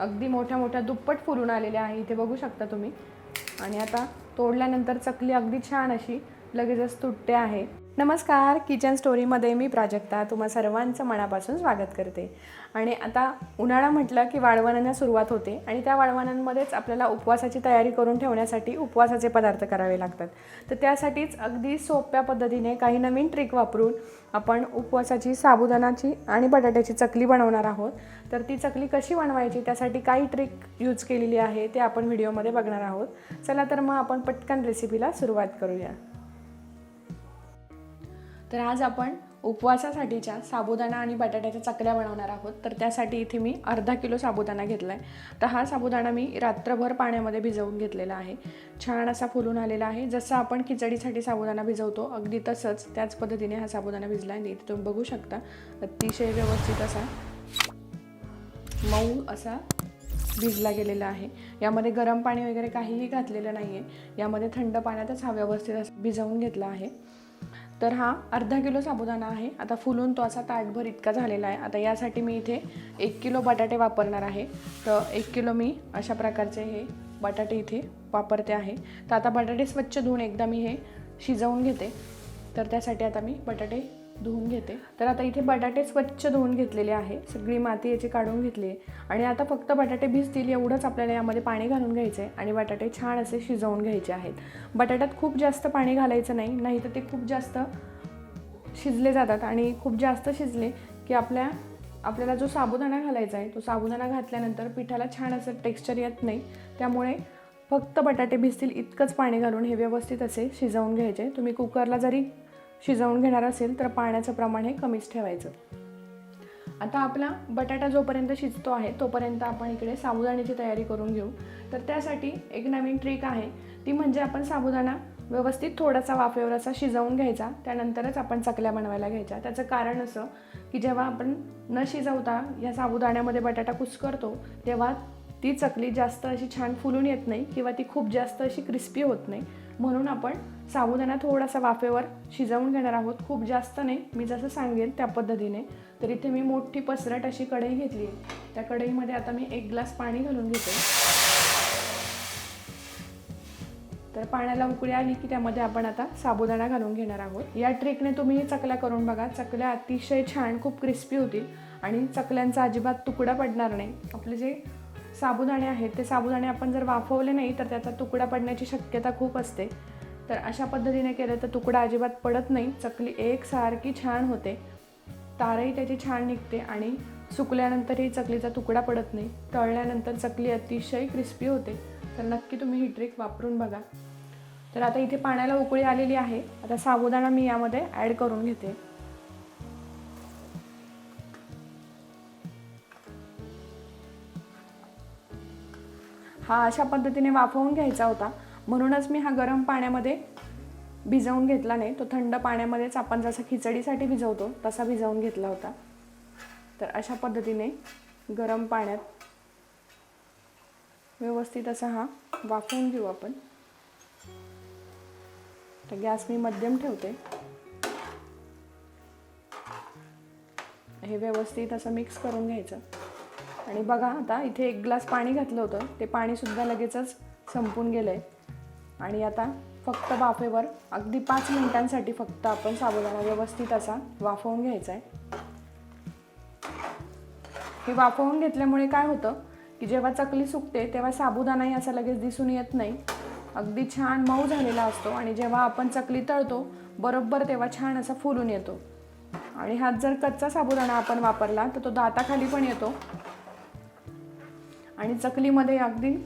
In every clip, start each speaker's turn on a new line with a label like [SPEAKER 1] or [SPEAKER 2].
[SPEAKER 1] अगदी मोठ्या मोठ्या दुप्पट फुलून आलेल्या आहे. इथे बघू शकता तुम्ही. आणि आता तोडल्यानंतर चकली अगदी छान अशी लगेचच तुटते आहे. नमस्कार किचन स्टोरीमध्ये मी प्राजक्ता तुम्हा सर्वांचं मनापासून स्वागत करते. आणि आता उन्हाळा म्हटलं की वाळवणांना सुरुवात होते आणि त्या वाळवणांमध्येच आपल्याला उपवासाची तयारी करून ठेवण्यासाठी उपवासाचे पदार्थ करावे लागतात. तर त्यासाठीच अगदी सोप्या पद्धतीने काही नवीन ट्रिक वापरून आपण उपवासाची साबुदाणाची आणि बटाट्याची चकली बनवणार आहोत. तर ती चकली कशी बनवायची त्यासाठी काही ट्रिक यूज केलेली आहे ते आपण व्हिडिओमध्ये बघणार आहोत. चला तर मग आपण पटकन रेसिपीला सुरुवात करूया. तर आज आपण उपवासासाठीच्या साबुदाणा आणि बटाट्याच्या चकल्या बनवणार आहोत. तर त्यासाठी इथे मी अर्धा किलो साबुदाणा घेतला आहे तर हा साबुदाणा मी रात्रभर पाण्यामध्ये भिजवून घेतलेला आहे. छान असा फुलून आलेला आहे. जसं आपण खिचडीसाठी साबुदाणा भिजवतो अगदी तसंच त्याच पद्धतीने हा साबुदाणा भिजला आहे इथे तुम्ही बघू शकता. अतिशय व्यवस्थित असा मऊ असा भिजला गेलेला आहे. यामध्ये गरम पाणी वगैरे काहीही घातलेलं नाही आहे यामध्ये थंड पाण्यातच हा व्यवस्थित असा भिजवून घेतला आहे. तर हा अर्धा किलो साबुदाणा आहे. आता फुलून तो असा ताटभर इतका झालेला आहे. आता यासाठी मी इथे एक किलो बटाटे वापरणार आहे. तर एक किलो मी अशा प्रकारचे हे बटाटे इथे वापरते आहे. तर आता बटाटे स्वच्छ धुवून एकदा मी हे शिजवून घेते. तर त्यासाठी आता मी बटाटे धुवून घेते. तर आता इथे बटाटे स्वच्छ धुवून घेतलेले आहे. सगळी माती याची काढून घेतली आहे. आणि आता फक्त बटाटे भिजतील एवढंच आपल्याला यामध्ये पाणी घालून घ्यायचं आहे आणि बटाटे छान असे शिजवून घ्यायचे आहेत. बटाट्यात खूप जास्त पाणी घालायचं नाही नाही तर ते खूप जास्त शिजले जातात. आणि खूप जास्त शिजले की आपल्या आपल्याला जो साबुदाणा घालायचा आहे तो साबुदाणा घातल्यानंतर पिठाला छान असं टेक्स्चर येत नाही. त्यामुळे फक्त बटाटे भिजतील इतकंच पाणी घालून हे व्यवस्थित असे शिजवून घ्यायचे. तुम्ही कुकरला जरी शिजवून घेणार असेल तर पाण्याचं प्रमाण हे कमीच ठेवायचं. आता आपला बटाटा जोपर्यंत शिजतो आहे तोपर्यंत आपण इकडे साबुदाण्याची तयारी करून घेऊ. तर त्यासाठी एक नवीन ट्रिक आहे. ती म्हणजे आपण साबुदाणा व्यवस्थित थोडासा वाफेवर असा शिजवून घ्यायचा. त्यानंतरच आपण चकल्या बनवायला घ्यायच्या. त्याचं कारण असं की जेव्हा आपण न शिजवता या साबुदाण्यामध्ये बटाटा कुस्करतो तेव्हा ती चकली जास्त अशी छान फुलून येत नाही किंवा ती खूप जास्त अशी क्रिस्पी होत नाही. म्हणून आपण साबुदाणा थोडासा वाफेवर शिजवून घेणार आहोत. खूप जास्त नाही मी जसं सांगेन त्या पद्धतीने. तर इथे मी मोठी पसरट अशी कढई घेतली आहे. त्या कढईमध्ये आता मी एक ग्लास पाणी घालून घेते. तर पाण्याला उकळी आली की त्यामध्ये आपण आता साबुदाणा घालून घेणार आहोत. या ट्रिकने तुम्ही चकल्या करून बघा. चकल्या अतिशय छान खूप क्रिस्पी होतील आणि चकल्यांचा अजिबात तुकडा पडणार नाही. आपले जे साबुदाणे आहेत ते साबुदाणे आपण जर वाफवले नाही तर त्याचा तुकडा पडण्याची शक्यता खूप असते. तर अशा पद्धतीने केलं तर तुकडा अजिबात पडत नाही. चकली एकसारखी छान होते. तारही त्याची छान निघते आणि सुकल्यानंतरही चकलीचा तुकडा पडत नाही. तळल्यानंतर चकली अतिशय क्रिस्पी होते. तर नक्की तुम्ही ही ट्रिक वापरून बघा. तर आता इथे पाण्याला उकळी आलेली आहे. आता साबुदाणा मी यामध्ये ॲड करून घेते. हा अशा पद्धतीने वाफवून घ्यायचा होता. म्हणूनच मी हा गरम पाण्यामध्ये भिजवून घेतला नाही. तो थंड पाण्यामध्येच आपण जसं खिचडीसाठी भिजवतो तसा भिजवून घेतला होता. तर अशा पद्धतीने गरम पाण्यात व्यवस्थित असा हा वाफवून घेऊ आपण. तर गॅस मी मध्यम ठेवते. हे व्यवस्थित असं मिक्स करून घ्यायचं. आणि बघा आता इथे एक ग्लास पाणी घातलं होतं. ते पाणीसुद्धा लगेचच संपून गेलं आहे आणि आता फक्त वाफेवर अगदी पाच मिनिटांसाठी फक्त आपण साबुदाणा व्यवस्थित असा वाफवून घ्यायचा आहे. हे वाफवून घेतल्यामुळे काय होतं की जेव्हा चकली सुकते तेव्हा साबुदाणाही असा लगेच दिसून येत नाही. अगदी छान मऊ झालेला असतो आणि जेव्हा आपण चकली तळतो बरोबर तेव्हा छान असा फुलून येतो. आणि हात जर कच्चा साबुदाणा आपण वापरला तर तो दाताखाली पण येतो. आणि चकलीमध्ये अगदी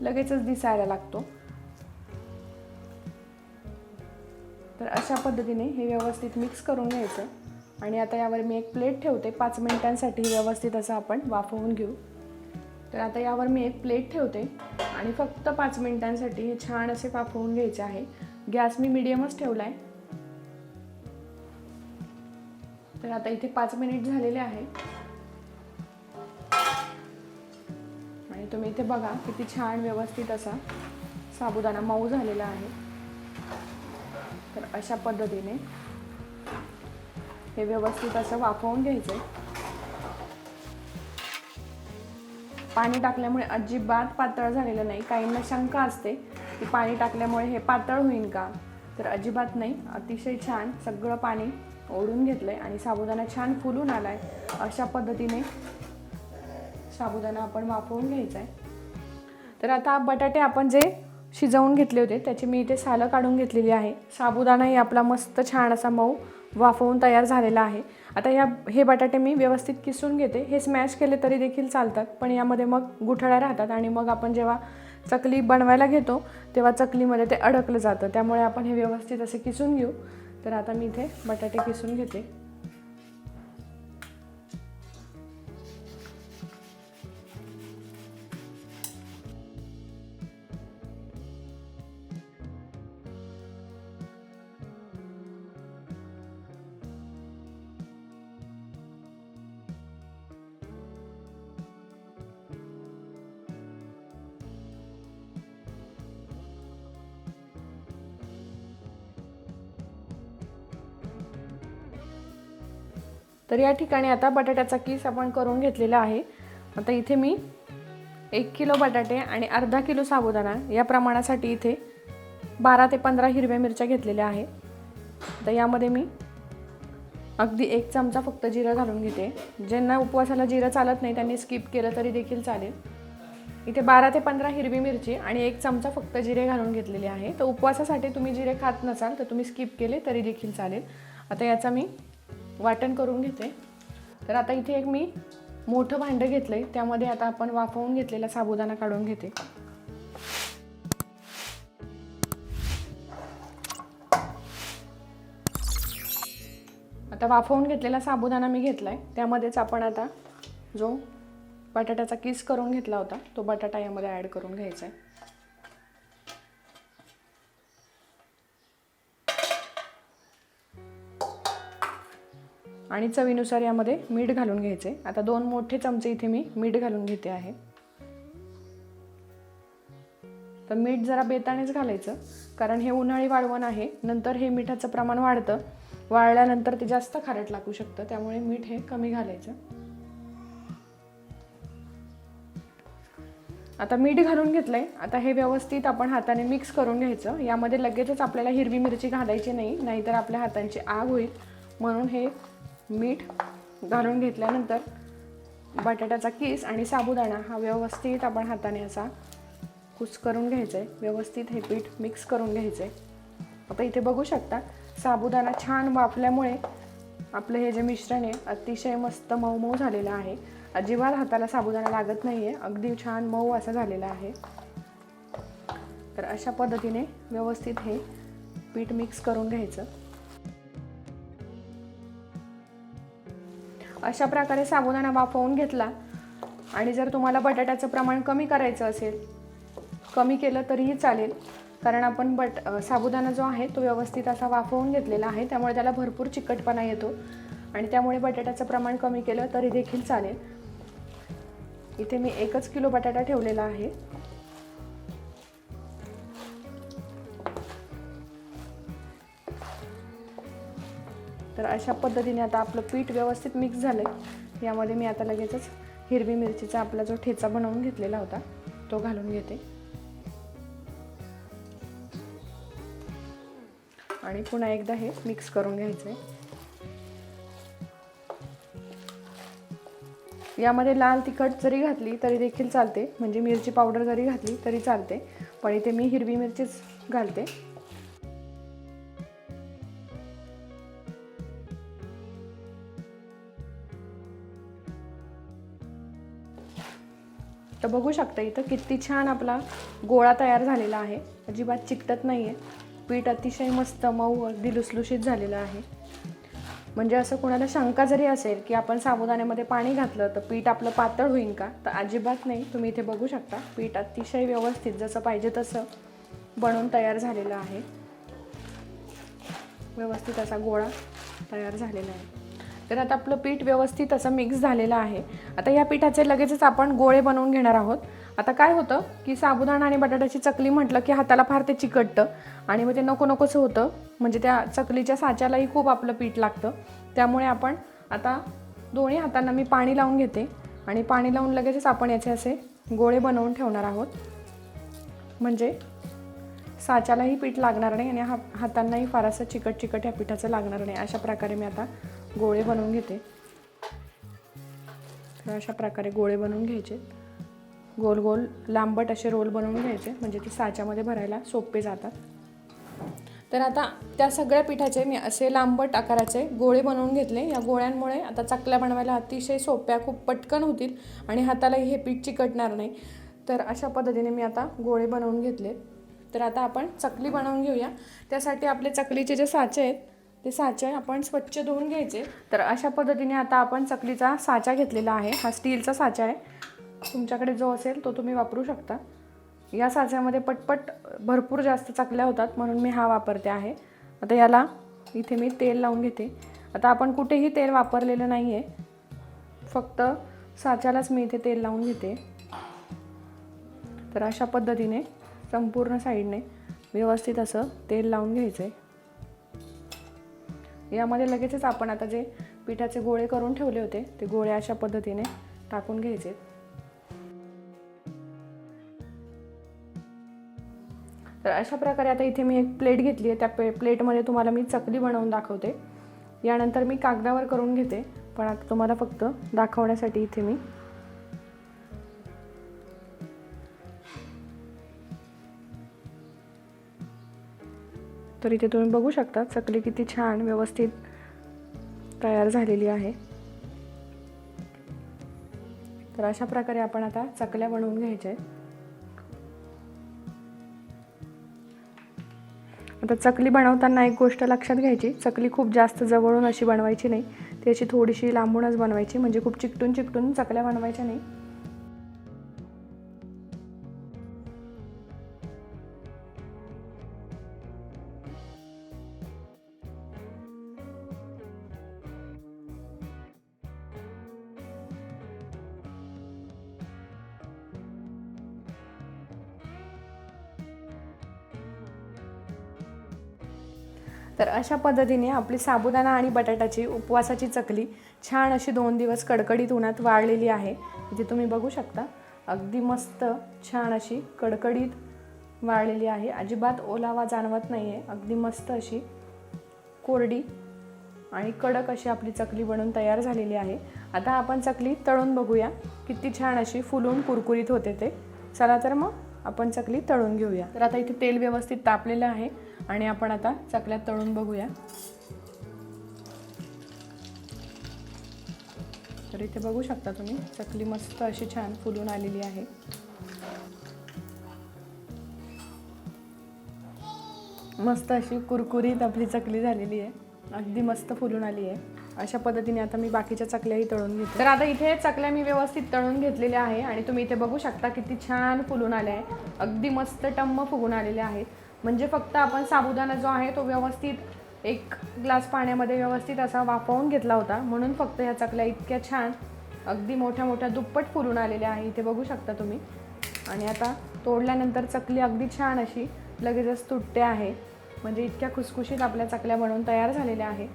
[SPEAKER 1] लगेचच दिसायला लागतो. तर अशा पद्धतीने हे व्यवस्थित मिक्स करून घ्यायचं. आणि आता यावर मी एक प्लेट ठेवते. पाच मिनिटांसाठी व्यवस्थित असं आपण वाफवून घेऊ. तर आता यावर मी एक प्लेट ठेवते. आणि फक्त पाच मिनिटांसाठी हे छान असे वाफवून घ्यायचे आहे. गॅस मी मिडियमच ठेवला आहे तर आता इथे पाच मिनिट झालेले आहे. आणि तुम्ही इथे बघा किती छान व्यवस्थित असा साबुदाणा मऊ झालेला आहे. तर अशा पद्धतीने हे व्यवस्थित असं वाफवून घ्यायचं आहे पाणी टाकल्यामुळे अजिबात पातळ झालेलं नाही. काहींना शंका असते की पाणी टाकल्यामुळे हे पातळ होईल का? तर अजिबात नाही. अतिशय छान सगळं पाणी ओढून घेतलं आहे आणि साबुदाणा छान फुलून आला आहे अशा पद्धतीने साबुदाणा आपण वाफवून घ्यायचा आहे. तर आता बटाटे आपण जे शिजवून घेतले होते त्याची मी इथे सालं काढून घेतलेली आहे. साबुदाणाही आपला मस्त छान असा मऊ वाफवून तयार झालेला आहे. आता या हे बटाटे मी व्यवस्थित किसून घेते. हे स्मॅश केले तरी देखील चालतात पण यामध्ये मग गुठळ्या राहतात आणि मग आपण जेव्हा चकली बनवायला घेतो तेव्हा चकलीमध्ये ते अडकलं जातं. त्यामुळे आपण हे व्यवस्थित असे किसून घेऊ. तर आता मी इथे बटाटे किसून घेते. तर या ठिकाणी आता बटाट्याचा किस आपण करून घेतलेला आहे. आता इथे मी एक किलो बटाटे आणि अर्धा किलो साबुदाणा या प्रमाणासाठी इथे बारा ते पंधरा हिरव्या मिरच्या घेतलेल्या आहे. तर यामध्ये मी अगदी एक चमचा फक्त जिरं घालून घेते. ज्यांना उपवासाला जिरं चालत नाही त्यांनी स्किप केलं तरी देखील चालेल. इथे बारा ते पंधरा हिरवी मिरची आणि एक चमचा फक्त जिरे घालून घेतलेले आहे. तर उपवासासाठी तुम्ही जिरे खात नसाल तर तुम्ही स्किप केले तरी देखील चालेल. आता याचा मी वाटण करून घेते. तर आता इथे एक मी मोठं भांडं घेतलं आहे त्यामध्ये आता आपण वाफवून घेतलेला साबुदाणा काढून घेते. आता वाफवून घेतलेला साबुदाणा मी घेतला आहे त्यामध्येच आपण आता जो बटाट्याचा किस करून घेतला होता तो बटाटा यामध्ये ॲड करून घ्यायचा आहे आणि चवीनुसार यामध्ये मीठ घालून घ्यायचे. आता दोन मोठे चमचे इथे मी मीठ घालून घेते आहे. तर मीठ जरा बेतानेच घालायचं कारण हे उन्हाळी वाळवण आहे. नंतर हे मिठाचं प्रमाण वाढतं. वाळल्यानंतर ते जास्त खारट लागू शकतं त्यामुळे मीठ हे कमी घालायचं. आता मीठ घालून घेतलंय. आता हे व्यवस्थित आपण हाताने मिक्स करून घ्यायचं. यामध्ये लगेचच आपल्याला हिरवी मिरची घालायची नाही नाहीतर आपल्या हातांची आग होईल. म्हणून हे मीठ घालून घेतल्यानंतर बटाट्याचा किस आणि साबुदाणा हा व्यवस्थित आपण हाताने असा कुस करून घ्यायचा आहे व्यवस्थित हे पीठ मिक्स करून घ्यायचं आहे आता इथे बघू शकता साबुदाणा छान वाफल्यामुळे आपलं हे जे मिश्रण आहे अतिशय मस्त मऊ मऊ झालेलं आहे. अजिबात हाताला साबुदाणा लागत नाही आहे अगदी छान मऊ असं झालेलं आहे. तर अशा पद्धतीने व्यवस्थित हे पीठ मिक्स करून घ्यायचं. अशा प्रकारे साबुदाणा वाफवून घेतला. आणि जर तुम्हाला बटाट्याचं प्रमाण कमी करायचं असेल कमी केलं तरीही चालेल. कारण आपण बट साबुदाणा जो आहे तो व्यवस्थित असा वाफवून घेतलेला आहे. त्यामुळे त्याला भरपूर चिकटपणा येतो. आणि त्यामुळे बटाट्याचं प्रमाण कमी केलं तरी देखील चालेल. इथे मी एकच किलो बटाटा ठेवलेला आहे. तर अशा पद्धतीने आता आपलं पीठ व्यवस्थित मिक्स झालं आहे यामध्ये मी आता लगेचच हिरवी मिरचीचा आपला जो ठेचा बनवून घेतलेला होता तो घालून घेते. आणि पुन्हा एकदा हे मिक्स करून घ्यायचं आहे यामध्ये लाल तिखट जरी घातली तरी देखील चालते म्हणजे मिरची पावडर जरी घातली तरी चालते पण इथे मी हिरवी मिरचीच घालते. तर बघू शकता इथं किती छान आपला गोळा तयार झालेला आहे. अजिबात चिकटत नाही आहे पीठ अतिशय मस्त मऊ अगदी लुसलुशीत झालेलं आहे. म्हणजे असं कोणाला शंका जरी असेल की आपण साबुदाण्यामध्ये पाणी घातलं तर पीठ आपलं पातळ होईल का? तर अजिबात नाही. तुम्ही इथे बघू शकता. पीठ अतिशय व्यवस्थित जसं पाहिजे तसं बनवून तयार झालेलं आहे. व्यवस्थित असा गोळा तयार झालेला आहे. तर आता आपलं पीठ व्यवस्थित असं मिक्स झालेलं आहे. आता या पिठाचे लगेचच आपण गोळे बनवून घेणार आहोत. आता काय होतं की साबुदाणा आणि बटाट्याची चकली म्हटलं की हाताला फार ते चिकटतं आणि मग ते नको नकोच होतं. म्हणजे त्या चकलीच्या साच्यालाही खूप आपलं पीठ लागतं. त्यामुळे आपण आता दोन्ही हातांना मी पाणी लावून घेते आणि पाणी लावून लगेचच आपण याचे असे गोळे बनवून ठेवणार आहोत. म्हणजे साच्यालाही पीठ लागणार नाही आणि हा हातांनाही फारसं चिकट चिकट या पिठाचं लागणार नाही. अशा प्रकारे मी आता गोळे बनवून घेते. तर अशा प्रकारे गोळे बनवून घ्यायचे. गोल गोल लांबट असे रोल बनवून घ्यायचे म्हणजे ते साच्यामध्ये भरायला सोपे जातात. तर आता त्या सगळ्या पिठाचे मी असे लांबट आकाराचे गोळे बनवून घेतले. या गोळ्यांमुळे आता चकल्या बनवायला अतिशय सोप्या खूप पटकन होतील आणि हातालाही हे पीठ चिकटणार नाही. तर अशा पद्धतीने मी आता गोळे बनवून घेतले. तर आता आपण चकली बनवून घेऊया. त्यासाठी आपले चकलीचे जे साचे आहेत ते साचे आपण स्वच्छ धुवून घ्यायचे. तर अशा पद्धतीने आता आपण चकलीचा साचा घेतलेला आहे. हा स्टीलचा साचा आहे. तुमच्याकडे जो असेल तो तुम्ही वापरू शकता. या साच्यामध्ये पटपट भरपूर जास्त चकल्या होतात म्हणून मी हा वापरते आहे. आता याला इथे मी तेल लावून घेते. आता आपण कुठेही तेल वापरलेलं नाही आहे फक्त साच्यालाच मी इथे तेल लावून घेते. तर अशा पद्धतीने संपूर्ण साईडने व्यवस्थित असं तेल लावून घ्यायचं आहे यामध्ये लगेचच आपण आता जे पिठाचे गोळे करून ठेवले होते ते गोळे अशा पद्धतीने टाकून घ्यायचे. तर अशा प्रकारे आता इथे मी एक प्लेट घेतली आहे. त्या पे प्लेटमध्ये तुम्हाला मी चकली बनवून दाखवते. यानंतर मी कागदावर करून घेते पण आता तुम्हाला फक्त दाखवण्यासाठी इथे मी तर इथे तुम्ही बघू शकता चकली किती छान व्यवस्थित तयार झालेली आहे. तर अशा प्रकारे आपण आता चकल्या बनवून घ्यायच्या आता चकली बनवताना एक गोष्ट लक्षात घ्यायची चकली खूप जास्त जवळून अशी बनवायची नाही. ती अशी थोडीशी लांबूनच बनवायची म्हणजे खूप चिकटून चिकटून चकल्या बनवायच्या नाही. तर अशा पद्धतीने आपली साबुदाणा आणि बटाट्याची उपवासाची चकली छान अशी दोन दिवस कडकडीत उन्हात वाळलेली आहे. इथे तुम्ही बघू शकता अगदी मस्त छान अशी कडकडीत वाळलेली आहे. अजिबात ओलावा जाणवत नाही आहे अगदी मस्त अशी कोरडी आणि कडक अशी आपली चकली बनून तयार झालेली आहे. आता आपण चकली तळून बघूया. किती छान अशी फुलून कुरकुरीत होते ते. चला तर मग आपण चकली तळून घेऊया. तर आता इथे तेल व्यवस्थित तापलेलं आहे आणि आपण आता चकल्या तळून बघूया. तर इथे बघू शकता तुम्ही चकली मस्त अशी छान फुलून आलेली आहे. मस्त अशी कुरकुरीत आपली चकली झालेली आहे. अगदी मस्त फुलून आली आहे. अशा पद्धतीने आता मी बाकीच्या चकल्याही तळून घेते. तर आता इथे चकल्या मी व्यवस्थित तळून घेतलेल्या आहे आणि तुम्ही इथे बघू शकता किती छान फुलून आल्या आहे अगदी मस्त टम्म फुगून आलेले आहेत. म्हणजे फक्त आपण साबुदाणा जो आहे तो व्यवस्थित एक ग्लास पाण्यामध्ये व्यवस्थित असा वाफवून घेतला होता. म्हणून फक्त ह्या चकल्या इतक्या छान अगदी मोठ्या मोठ्या दुप्पट फुलून आलेल्या आहे इथे बघू शकता तुम्ही. आणि आता तोडल्यानंतर चकली अगदी छान अशी लगेचच तुटते आहे. म्हणजे इतक्या खुसखुशीत आपल्या चकल्या बनवून तयार झालेल्या आहे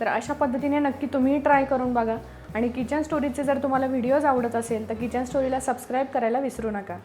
[SPEAKER 1] तर अशा पद्धतीने नक्की तुम्ही ट्राय करून बघा. आणि किचन स्टोरीचे जर तुम्हाला व्हिडिओज आवडत असेल तर किचन स्टोरीला सबस्क्राईब करायला विसरू नका.